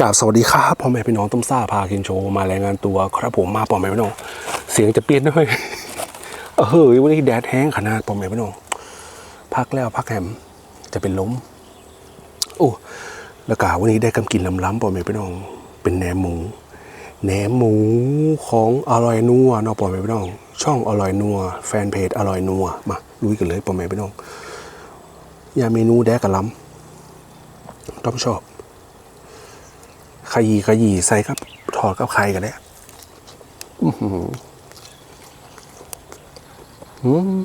กราบสวัสดีครับพ่อแม่พี่น้องต้มซ่าพาคินโชว์มาแรายงานตัวครับผมมาพ่อแม่พี่น้อง เสียงจะเปลี่ยนด้วยเฮ้ยวันนี้แดดแห้งขนาดพ่อแม่พี่น้องพักแล้วพักแหมจะเป็นล้มโอ้แล้วกาวันนี้ได้กำกินล้ำๆพ่อแม่พี่น้อง เป็นแหนมหมูแหนมหมูของอร่อยนัวเนาะพ่อแม่พี่น้อง ช่องอร่อยนัว แฟนเพจอร่อยนัวมาลุยกันเลยพ่อแม่พี่น้องอย่าเมนูแดกกะล้ำต้องชอบ ขยี้ขยี้ใส่กับถอดกับไข่กันแล้วอื้อหืออืม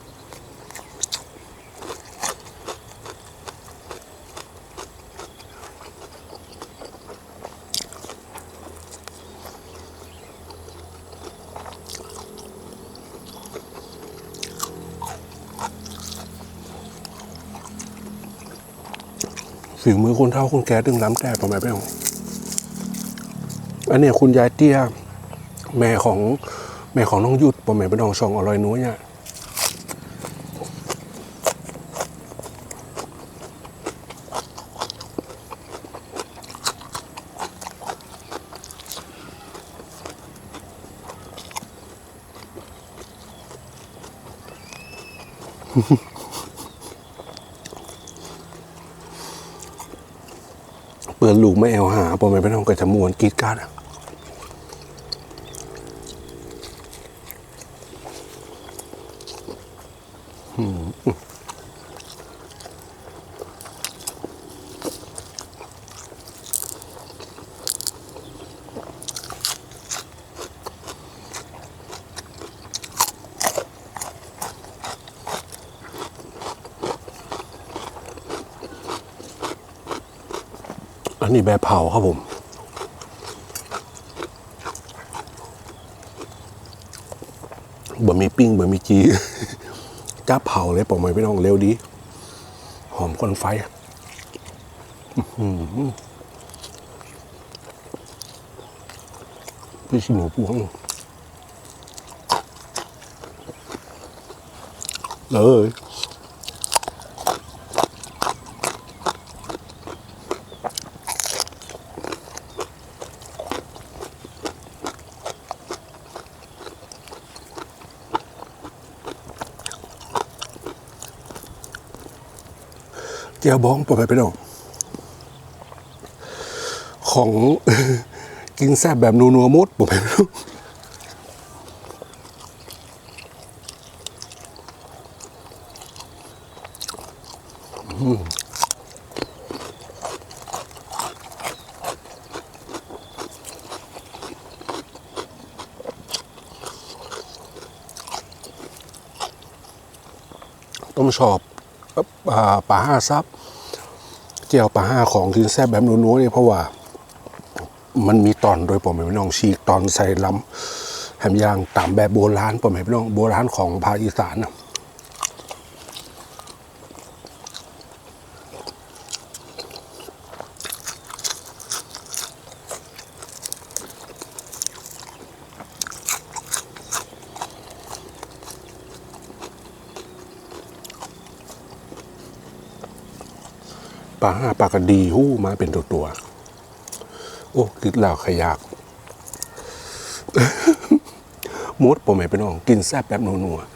ฝีมือคนเท่าคนแก่ดึงล้ำแต่ประมาณไม่เอันนี้คุณยายเตี้ย แม่ของแม่ของน้องยุทธปอมแม่เป็นน้องช่องอร่อยนัวเนี่ยเปิดลูก ไม่อวหาปอมแม่เป็นน้องก็จะมวนกีดกราดอะ นนี้แบบเผาครับผม บะหมี่ปิ้งบะหมี่จีจ้าเผาเลยปอกไม้พี่น้องเร็วดี หอมควันไฟพี่ชิหนูพวงเลย จียวบ้องปล่อยไปน้องของกินแซ่บแบบนัวนัวมดผมไม่รู้อืมต้มชอบอ่า ปลาห้าซับเจียวปลาห้าของกินแซ่บแบบนัวๆเนี่ยเพราะว่ามันมีตอนโดยผมไม่น้องฉีกตอนใส่ลำแฮมย่างตามแบบโบราณผมไม่น้องโบราณของภาคอีสานนะ ลาห้าปลากระดีหู้มาเป็นตัวตัว โอ้กินแล้วขยากมดปมไม่เป็นน้อง กินแซ่บแบบนัวๆ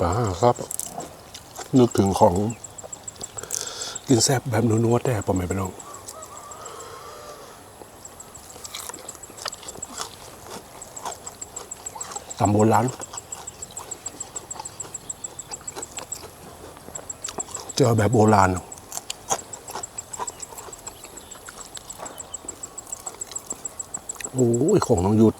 ป๋าครับ นึกถึงของกินแซ่บแบบนัวๆแต่ผมไม่ไปลองตำโบราณเจอแบบโบราณโอ้ยของน้องหยุด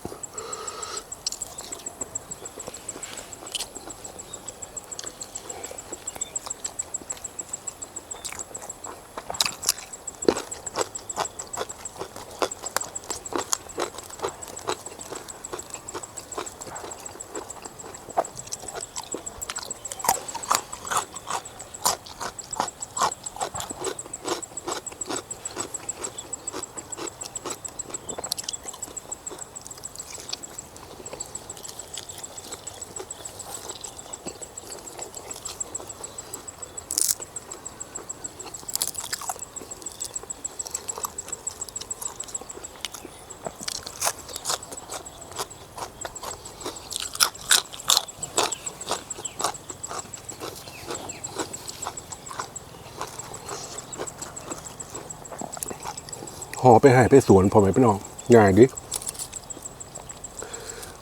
อไปใหายไปสวนพอไหมพี่น้องง่ายดิ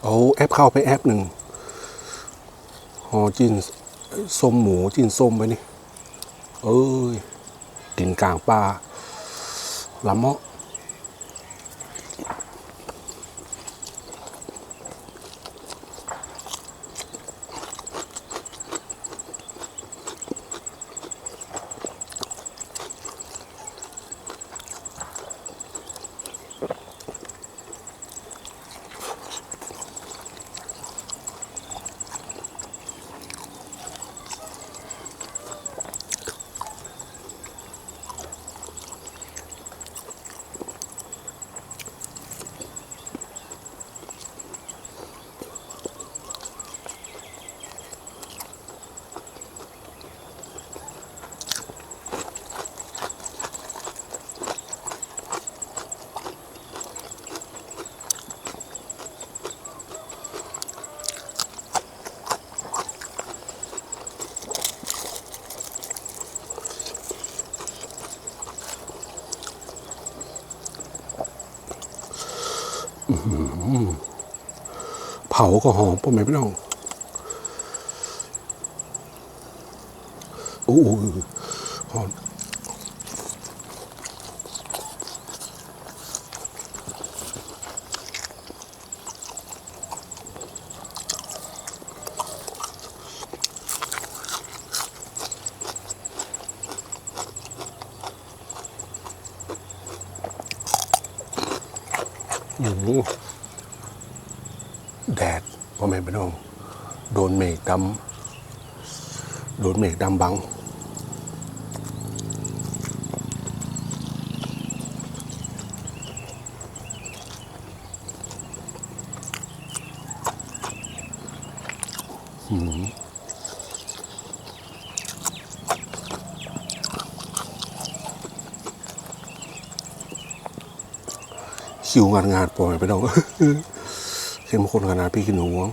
เอาแอปเข้าไปแอปหนึ่งห่อจินส้มหมูจินส้มไปนี่ เอ้ยกินกลางปลาละเมาะ เผาก็หอมพอไหมพี่น้องโอ้โหหอม อืมแดดพ่อแม่พี่น้อง โดนเมฆดำ โดนเมฆดำบัง อืมหิวงานงานๆพ่อแม่พี่น้องเข้มข้นขนาดพี่กินหนูวง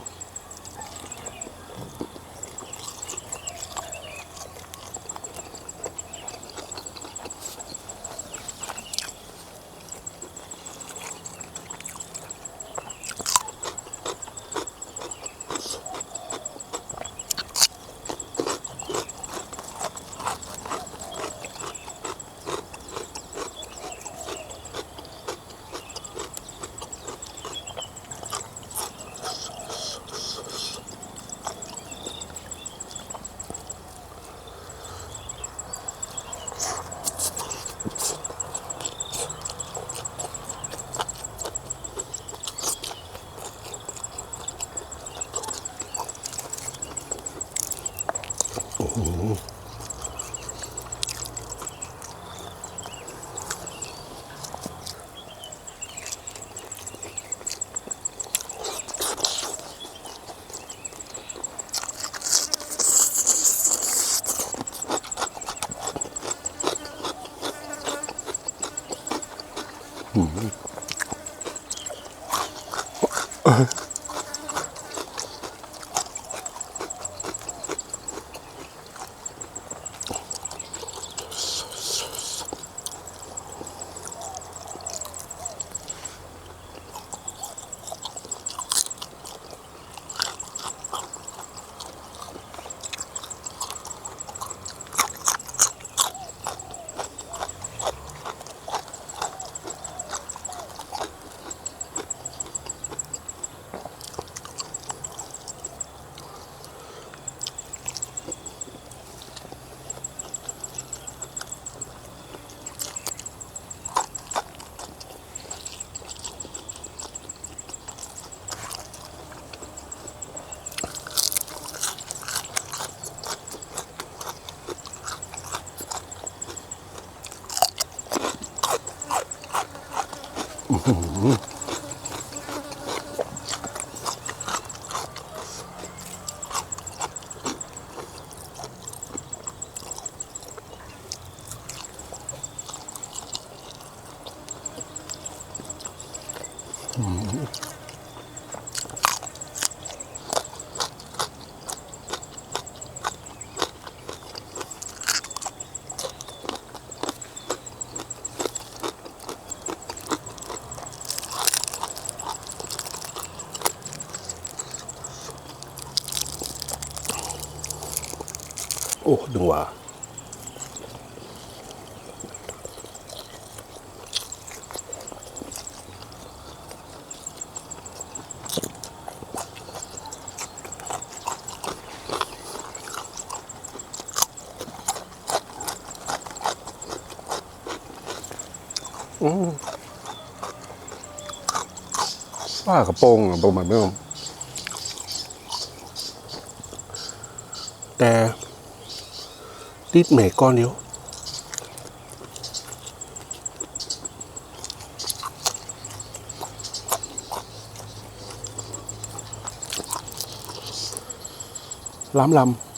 ป้ากระโปรงอะประมาณไม่รู้แต่ติดเมฆก้อนเดียวล้ำลำ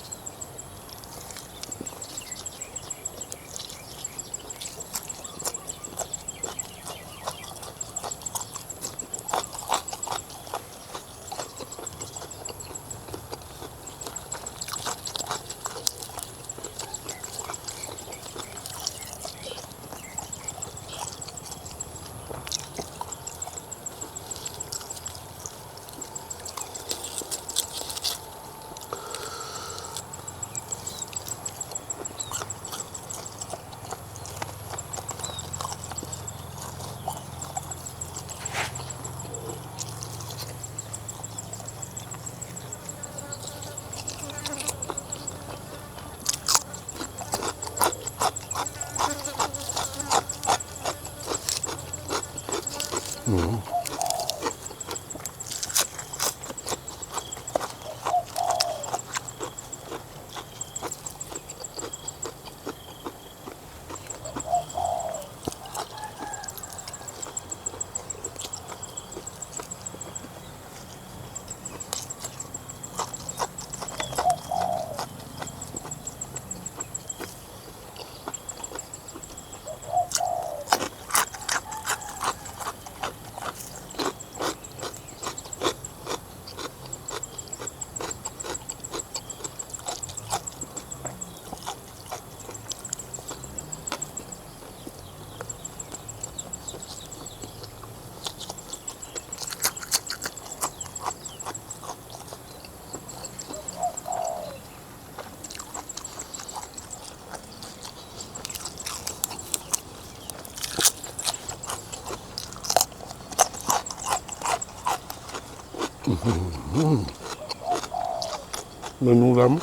เมนูล้ำ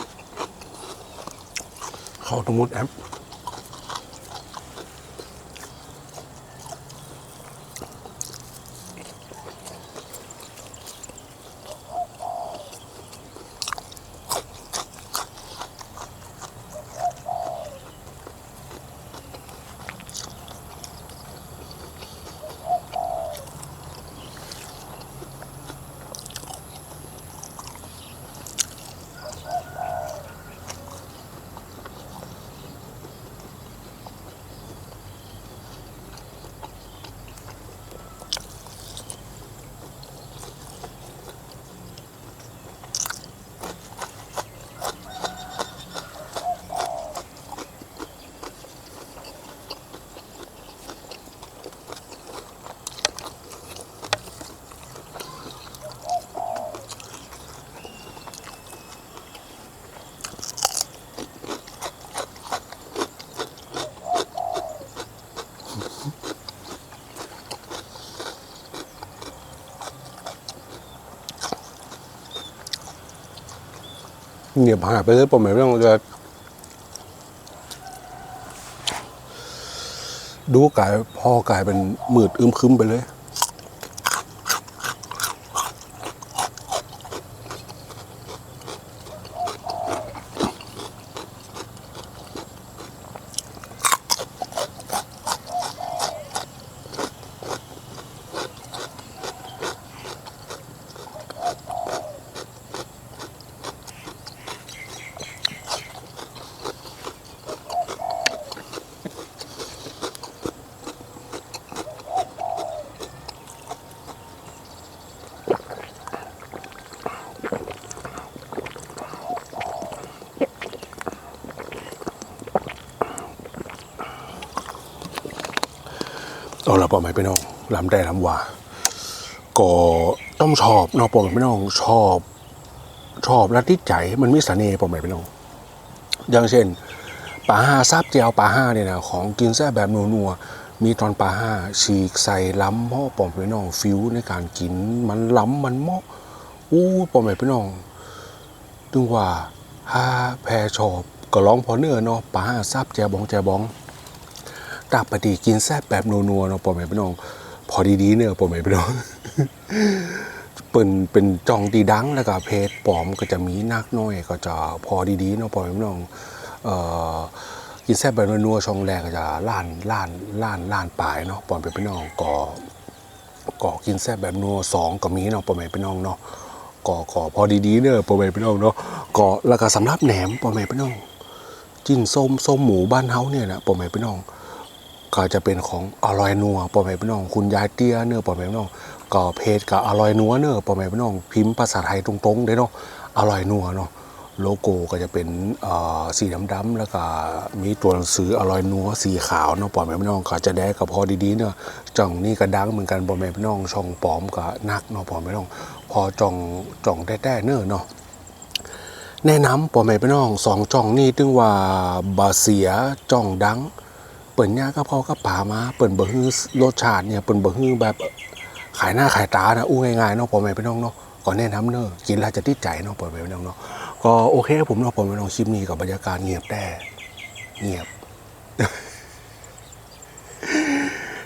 ข้าทั้งมดแอป เงียบหายไปเลยผมไม่ต้องจะดูกายพอกายเป็นมืดอึมครึมไปเลย เอาละปอไหมพี่น้องลำได้ลำว่าก็ต้องชอบนอกปอไหมพี่น้องชอบ ชอบและติดใจมันมีเสน่ห์ปอไหมพี่น้อง อย่างเช่นปลาห้าซับเจียวปลาห้าเนี่ยนะของกินแซ่บแบบนัวๆมีตอนปลาห้าฉีกใส่ล้ำหม้อปอมพี่น้องฟิวในการกินมันล้ำมันเหมาะอู้ปอมพี่น้องถึงว่าห้าแพรชอบก็ร้องพอเนื้อเนาะปลาห้าซับแจวบองแจวบอง ตาปฏิกินแซ่บแบบนัวๆเนาะปอมพี่น้อง พอดีๆเน้อะปอมพี่น้องเป็นเป็นจองดีดังแล้วก็เพจปลอมก็จะมีนักน้อยก็จะพอดีๆเนาะปอพี่น้องเอ่อกินแซ่บแบบนัวๆช่องแรกก็จะล้านล้านล้านล้านปลายเนาะปอมพี่น้องก็ก็กินแซ่บแบบนัวสองก็มีเนาะปอมพี่น้องเนาะก็ก็พอดีๆเนอะปอมพี่น้องเนาะก็แล้วก็สำหรับแหนมปอมพี่น้องจิ้นส้มส้มหมูบ้านเฮาเนี่ยนะปอมพี่น้อง ก็จะเป็นของอร่อยนัวปอแม่พี่น้อง คุณยายเตี้ยเนื้อปอแม่พี่น้องก็เพจก็อร่อยนัวเนื้อปอแม่พี่น้อง พิมพ์ภาษาไทยตรงๆได้เนาะอร่อยนัวเนาะโลโก้ก็จะเป็นเอ่อสีดำๆแล้วก็มีตัวหนังสืออร่อยนัวสีขาวเนาะปอแม่พี่น้องก็จะได้กับพอดีๆเนอะจ่องนี่ก็ดังเหมือนกันปอแม่พี่น้อง ช่องปอมก็นักเนาะปอแม่พี่น้อง พอจ่องจ่องแต้ๆเนื้อเนาะแนะนำพ่อแม่พี่น้องสองจ่องนี่ถึงว่าบาเสียจ่องดัง ปิ่นย่าก็พอก็ป่ามา เปิ่นบ่ฮื้อรสชาติเนี่ยเปิ่นบ่ฮื้อแบบขายหน้าขายตานะอู้ง่ายๆเนาะพ่อแม่พี่น้องเนาะก็แนะนำเนอะกินแล้วจะติดใจเนาะพ่อแม่พี่น้องเนาะก็โอเคครับผมเนาะพ่อแม่พี่น้องคลิปนี้กับบรรยากาศเงียบแต่เงียบ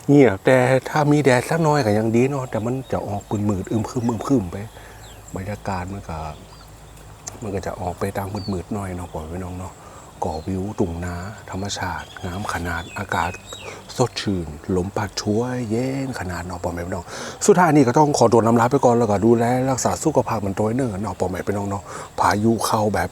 เงียบแต่ถ้ามีแดดสักน้อยก็ยังดีเนาะแต่มันจะออกปืนมืดอึมครึมอึมครึมไป บรรยากาศมันก็มันก็จะออกไปทางมืดๆหน่อยเนาะปล่อยไว้น้องเนาะ ก่อวิวตุ่งนาธรรมชาติงามขนาดอากาศสดชื่นลมพัดช่วยเย็นขนาดนอปอมแม่พี่น้องสุดท้ายนี่ก็ต้องขอตัวน้ำลาไปก่อนแล้วก็ดูแลรักษาสุขภาพมันตัวเนิ่นนอปอมแม่พี่น้องเนาะพายุเข้าแบบ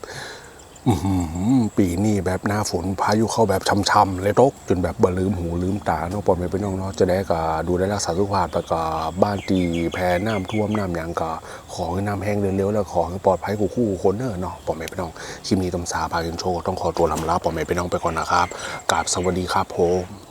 ปีนี้แบบหน้าฝนพายุเข้าแบบช้ำๆเลยตกจนแบบบ่ลืมหูลืมตาเนาะปอมแม่พี่น้องเนาะจะได้ก็ดูได้รักษาสุขภาพแล้วก็บ้านตีแพ้น้ำท่วมน้ำหยางก็ขอให้น้ำแห้งเร็วๆแล้วขอให้ปลอดภัยกูคู่คนเนอะเนาะปอมแม่พี่น้องคลิปนี้ตำสาพากินโชว์ต้องขอตัวลำลาปอมแม่พี่น้องไปก่อนนะครับกราบสวัสดีครับผม